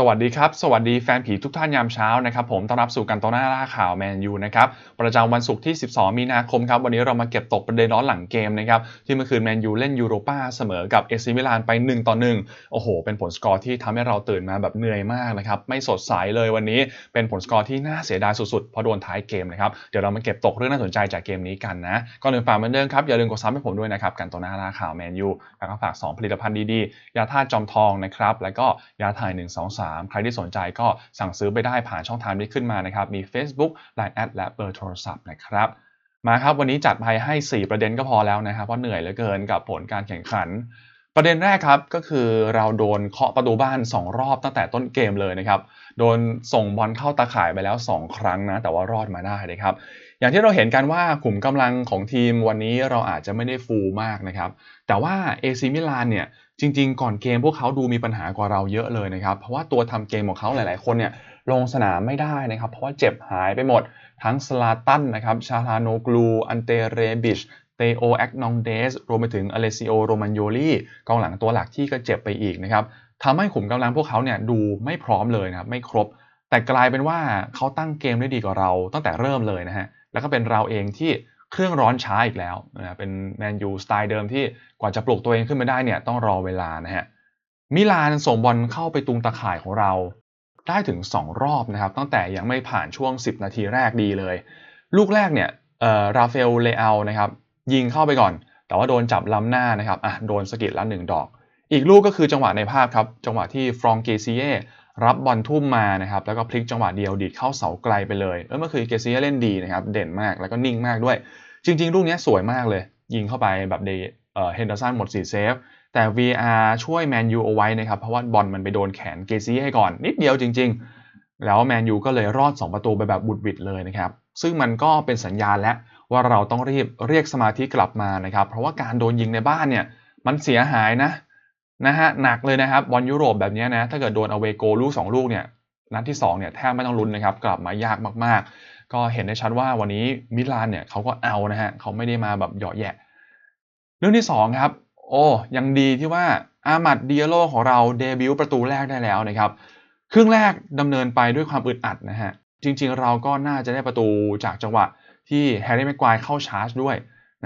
สวัสดีครับ สวัสดีแฟนผีทุกท่านยามเช้านะครับ ผมต้อนรับสู่กันโตหน้าล่าข่าวแมนยูนะครับ ประจำวันศุกร์ที่ 12 มีนาคมครับ วันนี้เรามาเก็บตกประเด็นร้อนหลังเกมนะครับ ที่เมื่อคืนแมนยูเล่นยูโรป้าเสมอกับเอซิมิลานไป 1 ต่อ 1 โอ้โห เป็นผลสกอร์ที่ทำให้เราตื่นมาแบบเหนื่อยมากนะครับ ไม่สดใสเลยวันนี้เป็นผลสกอร์ที่น่าเสียดายสุดๆเพราะโดนท้ายเกมนะครับเดี๋ยวเรามาเก็บตกเรื่องน่าสนใจจากเกมนี้กันนะก่อนอื่นฝากเหมือนเดิมครับอย่าลืมกดซับให้ผมด้วยนะครับกันโตหน้าล่าข่าวแมนยูแล้วก็ฝาก 2 ผลิตภัณฑ์ดีๆยาธาตุจอมทองนะครับแล้วก็ยาถ่าย1 2 3ใครที่สนใจก็สั่งซื้อไปได้ผ่านช่องทางที่ขึ้นมานะครับ มี Facebook Line แอดและเบอร์โทรศัพท์นะครับมาครับวันนี้จัดไปให้ 4 ประเด็นก็พอแล้วนะครับเพราะเหนื่อยเหลือเกินกับผลการแข่งขัน ประเด็นแรกครับก็คือเราโดนเคาะประตูบ้าน 2 รอบตั้งแต่ต้นเกมเลยนะครับโดนส่งบอลเข้าตาข่ายไปแล้ว 2 ครั้งนะแต่ว่ารอดมาได้นะครับอย่างที่เราเห็นกันว่าขุมกำลังของทีมวันนี้เราอาจจะไม่ได้ฟูลมากนะครับแต่ว่าเอซิมิลานเนี่ย จริง ๆ ก่อนเกมพวกเขาดูมีปัญหากว่าเราเยอะเลยนะครับ เพราะว่าตัวทำเกมของเขาหลายๆ คนเนี่ยลงสนามไม่ได้นะครับ เพราะว่าเจ็บหายไปหมด ทั้งสลาตันนะครับ ชาลาโนกลู อันเตเรบิช เตโอแอกนองเดส รวมไปถึงอเลซิโอ โรมันโยลีกองหลังตัวหลักที่ก็เจ็บไปอีกนะครับทำให้ขุมกำลังพวกเขาเนี่ยดูไม่พร้อมเลยนะครับ ไม่ครบ แต่กลายเป็นว่าเขาตั้งเกมได้ดีกว่าเราตั้งแต่เริ่มเลยนะฮะ แล้วก็เป็นเราเองที่ เครื่องร้อนช้าอีกแล้วนะเป็นแมนยูสไตล์เดิมที่กว่าจะปลุกตัวเองขึ้นมาได้เนี่ยต้องรอเวลานะฮะมิลานส่งบอลเข้าไปตุงตะข่ายของเราได้ถึง 2 รอบนะครับ ตั้งแต่ยังไม่ผ่านช่วง 10 นาทีแรกดีเลย ลูกแรกเนี่ยราฟาเอลเลอานะครับยิงเข้าไปก่อน แต่ว่าโดนจับล้ำหน้านะครับอะโดนสะกิดละหนึ่งดอก อีกลูกก็คือจังหวะในภาพครับ จังหวะที่ฟรองเกซิเย รับบอลทุ่มมานะครับแล้วก็พลิกจังหวะเดียวดีดเข้าเสาไกลไปเลยเออเมื่อคืนเกซิเยเล่นดีนะครับเด่นมากแล้วก็นิ่งมากด้วย จริง ๆ ลูกนี้สวยมากเลย ยิงเข้าไปแบบเดเอ่อเฮนเดอร์สันหมด4เซฟแต่ VR ช่วยแมนยูเอาไว้นะครับเพราะว่าบอลมันไปโดนแขนเกซี่ให้ก่อนนิดเดียวจริง ๆ แล้วแมนยูก็เลยรอด 2 ประตูไปแบบบุดบิดเลยนะครับซึ่งมันก็เป็นสัญญาณแล้วว่าเราต้องรีบเรียกสมาธิกลับมานะครับเพราะว่าการโดนยิงในบ้านเนี่ยมันเสียหายนะ นะฮะหนักเลยนะครับบอลยุโรปแบบนี้นะถ้าเกิดโดนเอาเวโกลูก2ลูกเนี่ยนัดที่2เนี่ยแทบไม่ต้องลุ้นนะครับกลับมายากมากๆ ก็เห็นได้ชัดว่าวันนี้มิลานเนี่ยเขาก็เอานะฮะเขาไม่ได้มาแบบเหยาะแยะ เรื่องที่2ครับโอ้ยังดีที่ว่าอามัดเดียโลของเราเดบิวต์ประตูแรกได้แล้วนะครับครึ่งแรกดำเนินไปด้วยความอึดอัดนะฮะจริงๆ เราก็น่าจะได้ประตูจากจังหวะที่แฮร์รี่แม็กควายเข้าชาร์จด้วย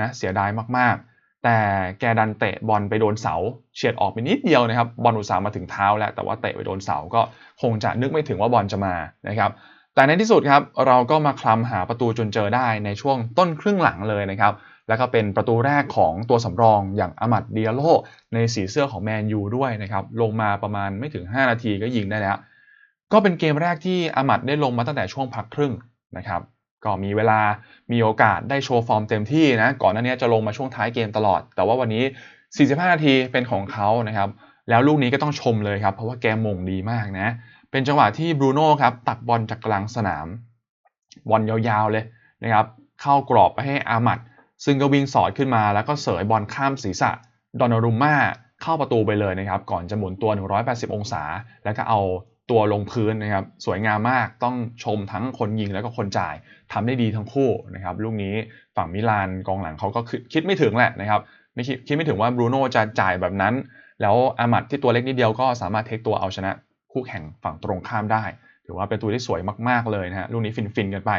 นะเสียดายมากๆ แต่แกดันเตะบอลไปโดนเสาเฉียดออกไปนิดเดียวนะครับ บอลอุตส่าห์มาถึงเท้าแล้ว แต่ว่าเตะไปโดนเสาก็คงจะนึกไม่ถึงว่าบอลจะมานะครับ แต่ในที่สุดครับเราก็มาคลำหาประตูจนเจอได้ในช่วงต้นครึ่งหลังเลยนะครับ แล้วก็เป็นประตูแรกของตัวสำรองอย่างอามัดเดียโลในสีเสื้อของแมนยูด้วยนะครับ ลงมาประมาณไม่ถึง 5 นาทีก็ยิงได้แล้ว ก็เป็นเกมแรกที่อามัดได้ลงมาตั้งแต่ช่วงพักครึ่งนะครับ ก็มีเวลามีโอกาสได้โชว์ฟอร์มเต็มที่นะ ก่อนหน้านี้จะลงมาช่วงท้ายเกมตลอด แต่ว่าวันนี้ 45 นาทีเป็นของเขานะครับ แล้วลูกนี้ก็ต้องชมเลยครับ เพราะว่าแกมงดีมากนะ เป็นจังหวะที่บรูโน่ครับตักบอลจากกลางสนาม บอลยาวๆเลยนะครับ เข้ากรอบไปให้อามัด ซึ่งก็วิ่งสอดขึ้นมาแล้วก็เสยบอลข้ามศีรษะ ดอนนารุมม่าเข้าประตูไปเลยนะครับ ก่อนจะหมุนตัว 180 องศา แล้วก็เอา ตัวลงพื้นนะครับ สวยงามมากต้องชมทั้งคนยิงแล้วก็คนจ่ายทำได้ดีทั้งคู่นะครับลูกนี้ฝั่งมิลานกองหลังเขาก็คิดไม่ถึงแหละนะครับไม่คิดคิดไม่ถึงว่าบรูโน่จะจ่ายแบบนั้น แล้วอามัดที่ตัวเล็กนิดเดียวก็สามารถเทคตัวเอาชนะคู่แข่งฝั่งตรงข้ามได้ ถือว่าเป็นตัวที่สวยมาก ๆ เลยนะฮะลูกนี้ฟิน ๆ กันไป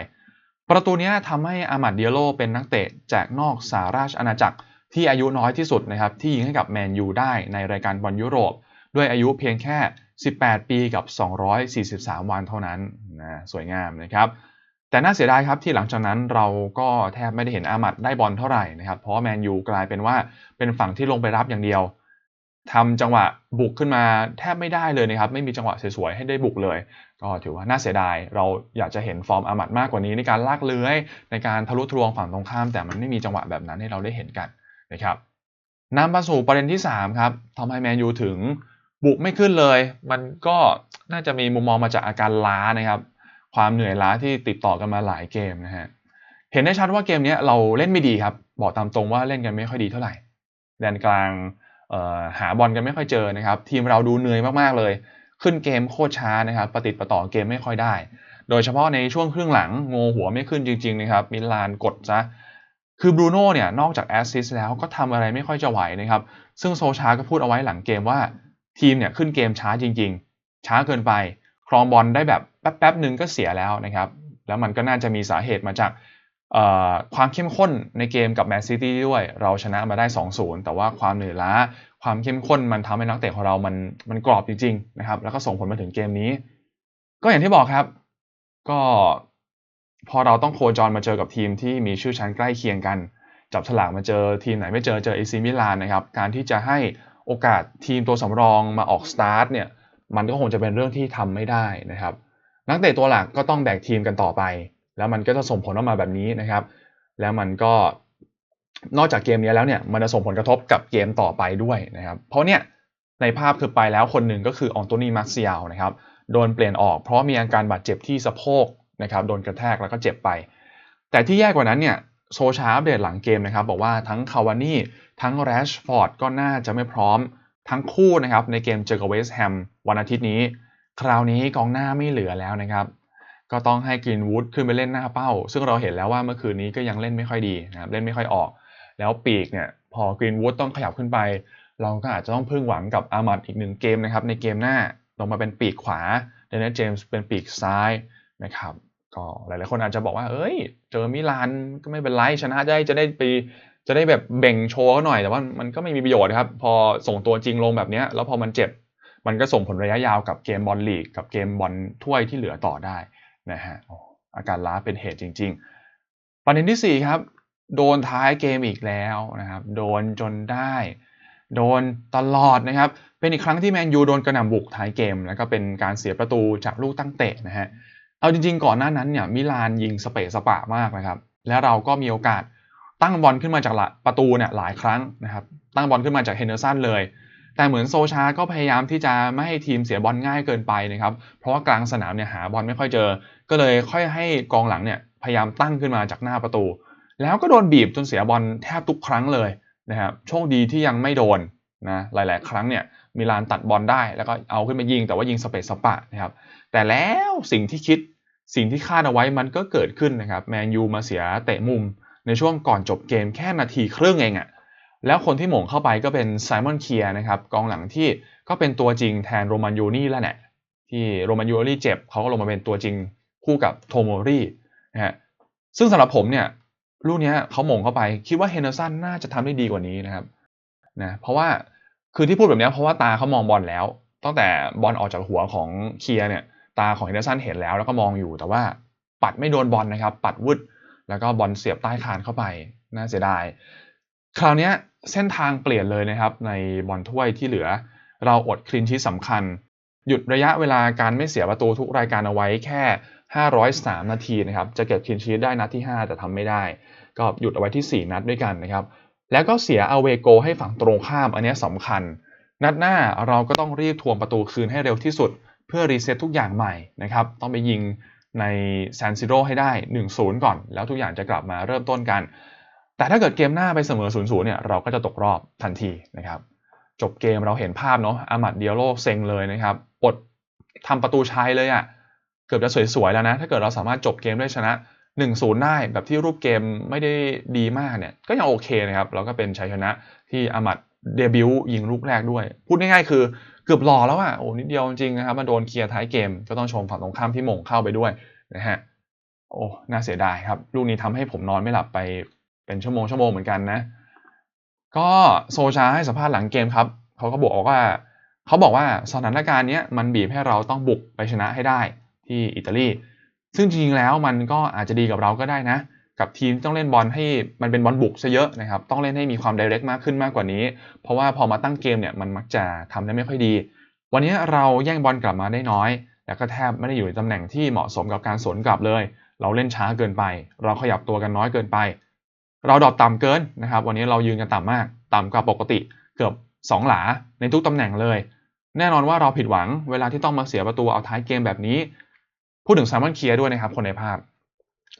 ประตูนี้ทำให้อามัดเดียโลเป็นนักเตะจากนอกสาราชอาณาจักรที่อายุน้อยที่สุดนะครับที่ยิงให้กับแมนยูได้ในรายการบอลยุโรป ด้วยอายุเพียงแค่ 18 ปีกับ 243 วันเท่านั้นนะสวยงามนะครับ แต่น่าเสียดายครับที่หลังจากนั้นเราก็แทบไม่ได้เห็นอามัดได้บอลเท่าไหร่นะครับ เพราะแมนยูกลายเป็นว่าเป็นฝั่งที่ลงไปรับอย่างเดียวทำจังหวะบุกขึ้นมาแทบไม่ได้เลยนะครับ ไม่มีจังหวะสวยๆให้ได้บุกเลย ก็ถือว่าน่าเสียดาย เราอยากจะเห็นฟอร์มอามัดมากกว่านี้ในการลากเลื้อยในการทะลุทะลวงฝั่งตรงข้าม แต่มันไม่มีจังหวะแบบนั้นให้เราได้เห็นกันนะครับนำมาสู่ประเด็นที่ 3 ครับทำให้แมนยูถึง บุกไม่ขึ้นเลย มันก็น่าจะมีมุมมองมาจากอาการล้านะครับ ความเหนื่อยล้าที่ติดต่อกันมาหลายเกมนะฮะเห็นได้ชัดว่าเกมนี้เราเล่นไม่ดีครับ บอกตามตรงว่าเล่นกันไม่ค่อยดีเท่าไหร่แดนกลางหาบอลกันไม่ค่อยเจอนะครับ ทีมเราดูเหนื่อยมากๆเลย ขึ้นเกมโคตรช้านะครับปฏิติดประต่อเกมไม่ค่อยได้ โดยเฉพาะในช่วงครึ่งหลังงงหัวไม่ขึ้นจริงๆนะครับมิลานกดซะคือบรูโน่เนี่ยนอกจากแอสซิสแล้วก็ทำอะไรไม่ค่อยจะไหวนะครับ ซึ่งโซชาก็พูดเอาไว้หลังเกมว่า ทีมเนี่ยขึ้นเกมช้าจริง ๆ ช้าเกินไป ครองบอลได้แบบแป๊บๆหนึ่งก็เสียแล้วนะครับ แล้วมันก็น่าจะมีสาเหตุมาจากความเข้มข้นในเกมกับแมนซิตี้ด้วย เราชนะมาได้ 2-0 แต่ว่าความเหนื่อยล้า ความเข้มข้นมันทำให้นักเตะของเรามันมันกรอบจริงๆนะครับ แล้วก็ส่งผลมาถึงเกมนี้ ก็อย่างที่บอกครับ ก็พอเราต้องโคจรมาเจอกับทีมที่มีชื่อชั้นใกล้เคียงกัน จับฉลากมาเจอทีมไหนไม่เจอเจอเอซีมิลานนะครับ การที่จะให้ โอกาสทีมตัวสำรองมาออกสตาร์ทเนี่ยมันก็คงจะเป็นเรื่องที่ทำไม่ได้นะครับ นักเตะตัวหลักก็ต้องแบกทีมกันต่อไป แล้วมันก็จะส่งผลออกมาแบบนี้นะครับ แล้วมันก็นอกจากเกมนี้แล้วเนี่ยมันจะส่งผลกระทบกับเกมต่อไปด้วยนะครับ เพราะเนี่ยในภาพคือไปแล้วคนหนึ่งก็คืออองโตนีมาร์เซียลนะครับโดนเปลี่ยนออกเพราะมีอาการบาดเจ็บที่สะโพกนะครับโดนกระแทกแล้วก็เจ็บไป แต่ที่แย่กว่านั้นเนี่ย โซชาอัปเดตหลังเกมนะครับ บอกว่าทั้งคาวานี่ทั้งแรชฟอร์ดก็น่าจะไม่พร้อมทั้งคู่นะครับในเกมเจอกับเวสต์แฮมวันอาทิตย์นี้ คราวนี้กองหน้าไม่เหลือแล้วนะครับก็ต้องให้กรีนวูดขึ้นไปเล่นหน้าเป้า ซึ่งเราเห็นแล้วว่าเมื่อคืนนี้ก็ยังเล่นไม่ค่อยดีนะครับเล่นไม่ค่อยออก แล้วปีกเนี่ยพอกรีนวูดต้องขยับขึ้นไป เราก็อาจจะต้องพึ่งหวังกับอามัดอีกหนึ่งเกมนะครับในเกมหน้าลงมาเป็นปีกขวาเดนนิสเจมส์เป็นปีกซ้ายนะครับ ก็หลายๆคนอาจจะบอกว่า เอ้ย เจอมิลานก็ไม่เป็นไรชนะได้จะได้ไปจะได้แบบเบ่งโชว์หน่อยแต่ว่ามันก็ไม่มีประโยชน์ครับ พอส่งตัวจริงลงแบบนี้แล้วพอมันเจ็บ มันก็ส่งผลระยะยาวกับเกมบอลลีกกับเกมบอลถ้วยที่เหลือต่อได้นะฮะอาการล้าเป็นเหตุจริง ๆ ประเด็นที่ 4 ครับ โดนท้ายเกมอีกแล้วนะครับ โดนจนได้ โดนตลอดนะครับ เป็นอีกครั้งที่แมนยูโดนกระหน่ำบุกท้ายเกม แล้วก็เป็นการเสียประตูจากลูกตั้งเตะนะฮะ เอาจริงๆ ก่อนหน้านั้นเนี่ยมิลานยิงสเปซสปะมากนะครับ แล้วเราก็มีโอกาสตั้งบอลขึ้นมาจากประตูเนี่ยหลายครั้งนะครับตั้งบอลขึ้นมาจากเฮนเดอร์สันเลย แต่เหมือนโซชาก็พยายามที่จะไม่ให้ทีมเสียบอลง่ายเกินไปนะครับเพราะว่ากลางสนามเนี่ยหาบอลไม่ค่อยเจอ ก็เลยค่อยให้กองหลังเนี่ยพยายามตั้งขึ้นมาจากหน้าประตู แล้วก็โดนบีบจนเสียบอลแทบทุกครั้งเลยนะครับโชคดีที่ยังไม่โดน นะหลาย ๆ ครั้งเนี่ยมิลานตัดบอลได้แล้วก็เอาขึ้นมายิงแต่ว่ายิงสเปซสปะนะครับแต่แล้วสิ่งที่คิดสิ่งที่คาดเอาไว้มันก็เกิดขึ้นนะครับแมนยูมาเสียเตะมุมในช่วงก่อนจบเกมแค่นาทีครึ่งเองอะ่ะแล้วคนที่หม่งเข้าไปก็เป็นไซมอนเคียนะครับกองหลังที่ก็เป็นตัวจริงแทนโรมันยูนี่แล้วแหละที่โรมันยูนี่เจ็บเขาก็ลงมาเป็นตัวจริงคู่กับโทโมรีนะฮะซึ่งสำหรับผมเนี่ยลูกนี้เขาหม่งเข้าไปคิดว่าเฮนเดอร์สันน่าจะทำได้ดีกว่านี้นะครับนะเพราะว่า คือที่พูดแบบนี้เพราะว่าตาเขามองบอลแล้ว ตั้งแต่บอลออกจากหัวของเคียเนี่ย ตาของเฮนเดอร์สันเห็นแล้วแล้วก็มองอยู่ แต่ว่าปัดไม่โดนบอลนะครับ ปัดวืดแล้วก็บอลเสียบใต้คานเข้าไปน่าเสียดาย คราวนี้เส้นทางเปลี่ยนเลยนะครับ ในบอลถ้วยที่เหลือ เราอดคลินชีสำคัญ หยุดระยะเวลาการไม่เสียประตูทุกรายการเอาไว้แค่ 503 นาทีนะครับ จะเก็บคลินชีได้นัดที่ 5 แต่ทำไม่ได้ ก็หยุดเอาไว้ที่ 4 นัดด้วยกันนะครับ แล้วก็เสียอเวโกให้ฝั่งตรงข้ามอันนี้สำคัญ นัดหน้าเราก็ต้องรีบทวงประตูคืนให้เร็วที่สุด เพื่อรีเซ็ตทุกอย่างใหม่นะครับต้องไปยิงในซานซิโร่ให้ได้ 1-0 ก่อน แล้วทุกอย่างจะกลับมาเริ่มต้นกัน แต่ถ้าเกิดเกมหน้าไปเสมอ 0-0 เนี่ยเราก็จะตกรอบทันทีนะครับจบเกมเราเห็นภาพเนาะอามัดเดียโลเซ็งเลยนะครับอดทำประตูชัยเลยอะ่ะเกือบจะสวยๆแล้วนะ ถ้าเกิดเราสามารถจบเกมได้ชนะ 1-0ได้แบบที่รูปเกมไม่ได้ดีมากเนี่ยก็ยังโอเคนะครับ แล้วก็เป็นชัยชนะที่อามัดเดบิวต์ยิงลูกแรกด้วย พูดง่ายๆ คือเกือบหล่อแล้วอะโอ้นิดเดียวจริงนะครับมาโดนเคลียร์ท้ายเกม ก็ต้องชมฝั่งตรงข้ามที่มงเข้าไปด้วยนะฮะโอ้น่าเสียดายครับ ลูกนี้ทำให้ผมนอนไม่หลับไปเป็นชั่วโมงชั่วโมงเหมือนกันนะ ก็โซชาให้สัมภาษณ์หลังเกมครับเขาก็บอกว่าเขาบอกว่าสถานการณ์นี้มันบีบให้เราต้องบุกไปชนะให้ได้ที่อิตาลี ซึ่งจริงๆแล้วมันก็อาจจะดีกับเราก็ได้นะ กับทีมต้องเล่นบอลให้มันเป็นบอลบุกซะเยอะนะครับ ต้องเล่นให้มีความไดเรกมากขึ้นมากกว่านี้ เพราะว่าพอมาตั้งเกมเนี่ยมันมักจะทำได้ไม่ค่อยดี วันนี้เราแย่งบอลกลับมาได้น้อย แล้วก็แทบไม่ได้อยู่ในตำแหน่งที่เหมาะสมกับการสวนกลับเลย เราเล่นช้าเกินไป เราขยับตัวกันน้อยเกินไป เราดรอปต่ำเกินนะครับ วันนี้เรายืนกันต่ำมาก ต่ำกว่าปกติเกือบ 2 หลาในทุกตำแหน่งเลย แน่นอนว่าเราผิดหวังเวลาที่ต้องมาเสียประตูเอาท้ายเกมแบบนี้ พูดถึงไซมอนเคียด้วยนะครับคนในภาพ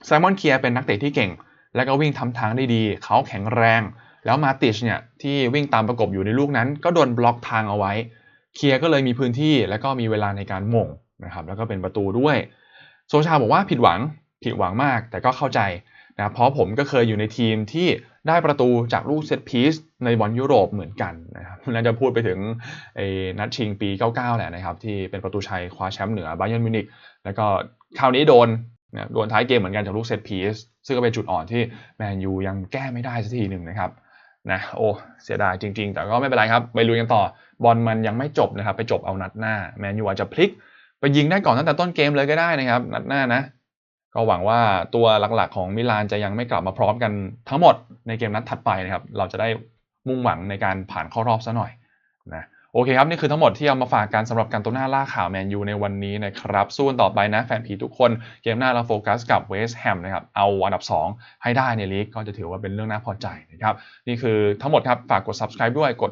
ไซมอนเคียเป็นนักเตะที่เก่ง และก็วิ่งทำทางได้ดี เขาแข็งแรง แล้วมาติชเนี่ยที่วิ่งตามประกบอยู่ในลูกนั้น ก็โดนบล็อกทางเอาไว้ เคลียร์ก็เลยมีพื้นที่และก็มีเวลาในการหม่งนะครับแล้วก็เป็นประตูด้วย โซชาบอกว่าผิดหวังผิดหวังมาก แต่ก็เข้าใจ นะเพราะผมก็เคยอยู่ในทีมที่ได้ประตูจากลูกเซตพีซในบอลยุโรปเหมือนกันนะครับน่าจะพูดไปถึงนัดชิงปี 99 แหละนะครับ ที่เป็นประตูชัยคว้าแชมป์เหนือบาเยิร์นมิวนิกแล้วก็คราวนี้โดนนะโดนท้ายเกมเหมือนกันจากลูกเซตพีซซึ่งก็เป็นจุดอ่อนที่แมนยูยังแก้ไม่ได้สักทีหนึ่งนะครับนะโอ้เสียดายจริง ๆ แต่ก็ไม่เป็นไรครับไปลุยกันต่อบอลมันยังไม่จบนะครับ ไปจบเอานัดหน้า แมนยูอาจจะพลิก ไปยิงได้ก่อนตั้งแต่ต้นเกมเลยก็ได้นะครับ นัดหน้านะ ก็หวังว่าตัวหลักๆ ของมิลานจะยังไม่กลับมาพร้อมกันทั้งหมดในเกมนัดถัดไปนะครับ เราจะได้มุ่งหวังในการผ่านเข้ารอบซะหน่อยนะโอเคครับ นี่คือทั้งหมดที่เอามาฝากกันสำหรับการตัวหน้าล่าข่าวแมนยูในวันนี้นะครับ สู้กันต่อไปนะแฟนผีทุกคนเกมหน้าเราโฟกัสกับเวสต์แฮมนะครับ เอาอันดับ 2 ให้ได้ในลีกก็จะถือว่าเป็นเรื่องน่าพอใจนะครับ นี่คือทั้งหมดครับ ฝากกด subscribe ด้วยกด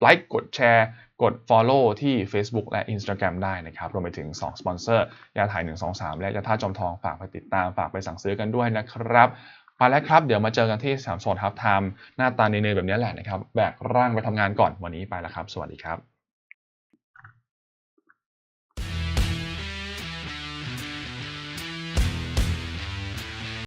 ไลค์กดแชร์ กด follow ที่ Facebook และ Instagram ได้นะครับ รวมไปถึง 2 สปอนเซอร์ยาถ่าย 123 และยาท่าจอมทองฝากไปติดตามฝากไปสั่งซื้อกันด้วยนะครับไปแล้วครับ เดี๋ยวมาเจอกันที่สามโซนทับไทม์หน้าตาเนยๆแบบนี้แหละนะครับ แบกร่างไปทำงานก่อนวันนี้ไปแล้วครับ สวัสดีครับ